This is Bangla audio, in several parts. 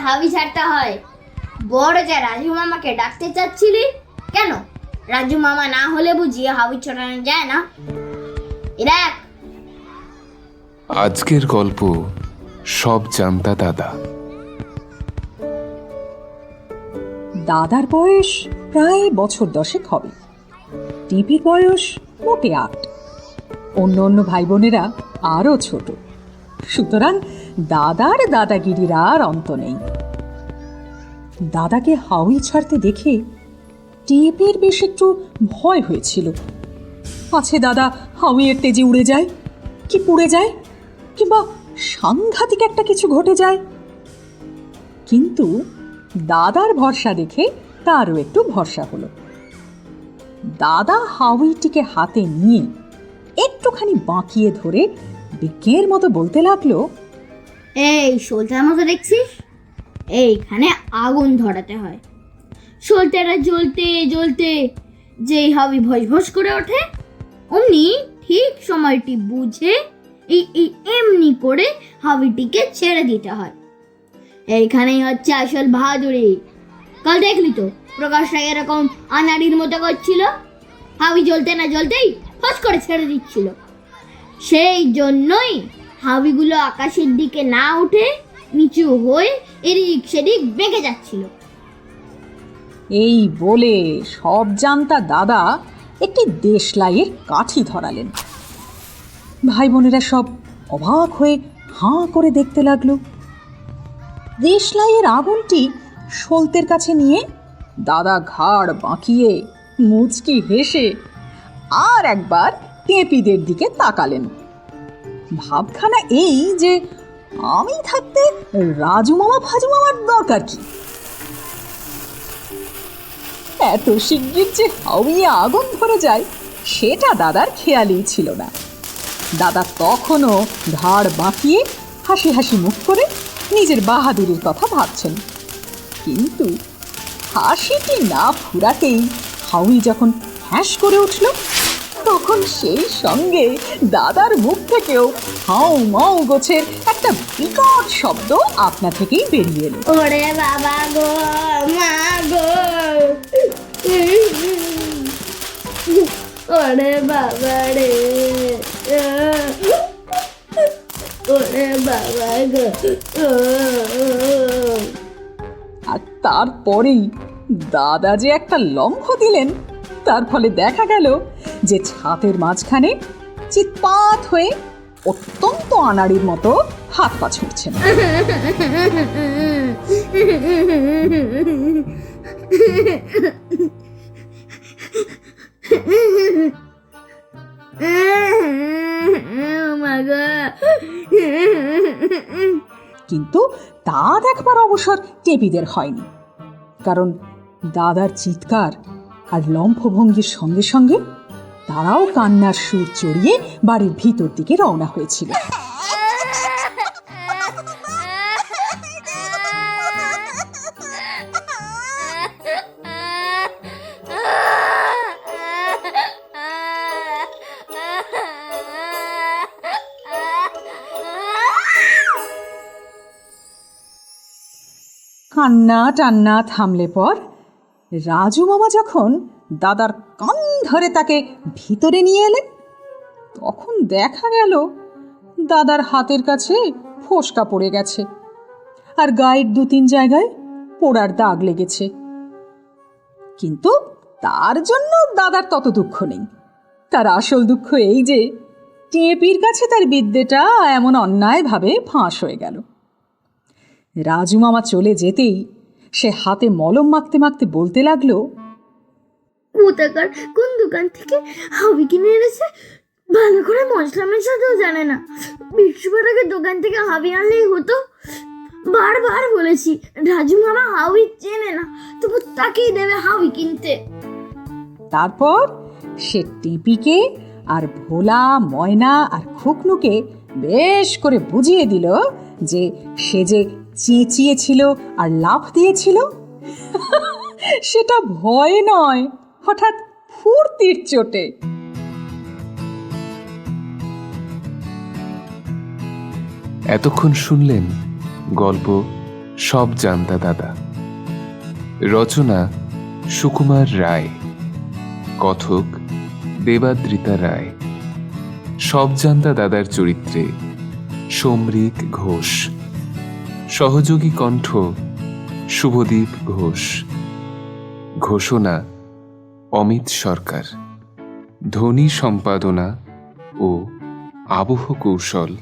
হাবি ছাড়তে হয়। বড় যে রাজু মামাকে ডাকতে চাচ্ছিলি? কেন? রাজু মামা না হলে বুঝিয়ে হাবি ছড়ানো যায় না? দেখ। আজকের গল্প সব জানতা দাদা। দাদার বয়স প্রায় বছর দশেক হবে। টিপির বয়স মোটে আট। অন্য অন্য ভাই বোনেরা আরও ছোট। সুতরাং দাদার দাদাগিরির আর অন্ত নেই। দাদাকে হাউই ছাড়তে দেখে টিপির বেশ একটু ভয় হয়েছিল। আছে দাদা হাউইয়ের তেজে উড়ে যায়? কি পুড়ে যায়? কিংবা সাংঘাতিক একটা কিছু ঘটে যায়? কিন্তু দাদার ভরসা দেখে তারও একটু ভরসা হলো। দাদা হাউইটিকে হাতে নিয়ে একটুখানি বাঁকিয়ে ধরে বিজ্ঞের মতো বলতে লাগল এই সলতার মতো দেখছিস? এইখানে আগুন ধরাতে হয়। সলতেরা জ্বলতে জ্বলতে যেই হাবি ভস করে ওঠে, অমনি ঠিক সময়টি বুঝে এই এই এমনি করে হাবিটিকে ছেড়ে দিতে হয়। এইখানেই হচ্ছে আসল বাহাদুরি। কাল দেখলি তো, প্রকাশটা এরকম আনাড়ির মতো করছিল। হাবি জ্বলতে না জ্বলতেই ফস করে ছেড়ে দিচ্ছিল। সেই জন্যই হাবিগুলো আকাশের দিকে না উঠে নিচু হয়ে এদিক সেদিক বেঁকে যাচ্ছিল। এই বলে সব জানতা দাদা একটি দেশলাইয়ের কাঠি ধরালেন। ভাই বোনেরা সব অবাক হয়ে হাঁ করে দেখতে লাগল। দেশলাইয়ের আগুনটি সলতের কাছে নিয়ে দাদা ঘাড় বাঁকিয়ে মুচকি হেসে আর একবার টেপিদের দিকে তাকালেন। ভাবখানা এই যে আমি থাকতে রাজু মামা ফাজু মামার দরকার কি? এত শিগগির যে হাউইয়ে আগুন ধরে যায় সেটা দাদার খেয়ালই ছিল না। দাদা তখনও ঘাড় বাঁকিয়ে হাসি হাসি মুখ করে নিজের বাহাদুরির কথা ভাবছেন। কিন্তু হাসিটি না ফুরাতেই হাউই যখন হ্যাঁস করে উঠল তখন সেই সঙ্গে দাদার মুখ থেকেও হাও মাও গোছের একটা বিকট শব্দ আপনা থেকেই বেরিয়ে এলো। ওরে বাবা গো মা গো। ওরে বাবা রে। ওরে বাবা গো। আর তারপরেই দাদা যে একটা লম্ফ দিলেন তার ফলে দেখা গেল যে ছাতের মাঝখানে চিৎপাত হয়ে অত্যন্ত আনাড়ির মতো হাত পা ছুটছেন কিন্তু তা দেখবার অবসর টেপিদের হয়নি। কারণ দাদার চিৎকার আর লম্ফভঙ্গির সঙ্গে সঙ্গে তারাও কান্নার সুর চড়িয়ে বাড়ির ভিতর দিকে রওনা হয়েছিল। কান্না টান্না থামলে পর রাজু মামা যখন দাদার কান ধরে তাকে ভিতরে নিয়ে এলেন, তখন দেখা গেল দাদার হাতের কাছে ফোসকা পড়ে গেছে আর গায়ের দু তিন জায়গায় পোড়ার দাগ লেগেছে। কিন্তু তার জন্য দাদার তত দুঃখ নেই। তার আসল দুঃখ এই যে টেপির কাছে তার বিদ্যেটা এমন অন্যায়ভাবে ফাঁস হয়ে গেল। রাজু মামা চলে যেতেই সে হাতে মলম মাখতে মাখতে বলতে লাগল ভূতাকার কোন দোকান থেকে হাবি কিনে এনেছে? ভালো করে মশলা মেশাতেও জানে না। বিশ্বপাটাকে দোকান থেকে হাবি আনলেই হতো। বারবার বলেছি রাজু মামা হাবি চেনে না তবু তাকেই দেবে হাবি কিনতে। তারপর সে টিপিকে আর ভোলা ময়না আর খুকনুকে বেশ করে বুঝিয়ে দিল যে সে যে চেঁচিয়েছিল আর লাফ দিয়েছিল? সেটা ভয় নয়, হঠাৎ ফুর্তির চোটে। এতক্ষণ শুনলেন গল্প সব জানতা দাদা। রচনা সুকুমার রায়। কথক দেবাদ্রিতা রায়। সব জানতা দাদার চরিত্রে সমরিক ঘোষ। সহযোগী কণ্ঠ, শুভদীপ ঘোষ। ঘোষণা, অমিত সরকার। ধ্বনি সম্পাদনা ও আবহ কৌশল,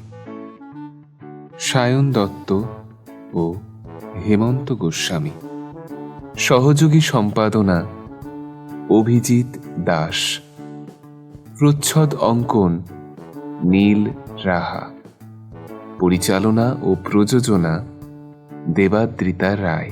সায়ন দত্ত ও হেমন্ত গোস্বামী। সহযোগী সম্পাদনা, অভিজিৎ দাস। প্রচ্ছদ অঙ্কন, নীল রাহা। পরিচালনা ও প্রযোজনা দেবাদ্রিতা রায়।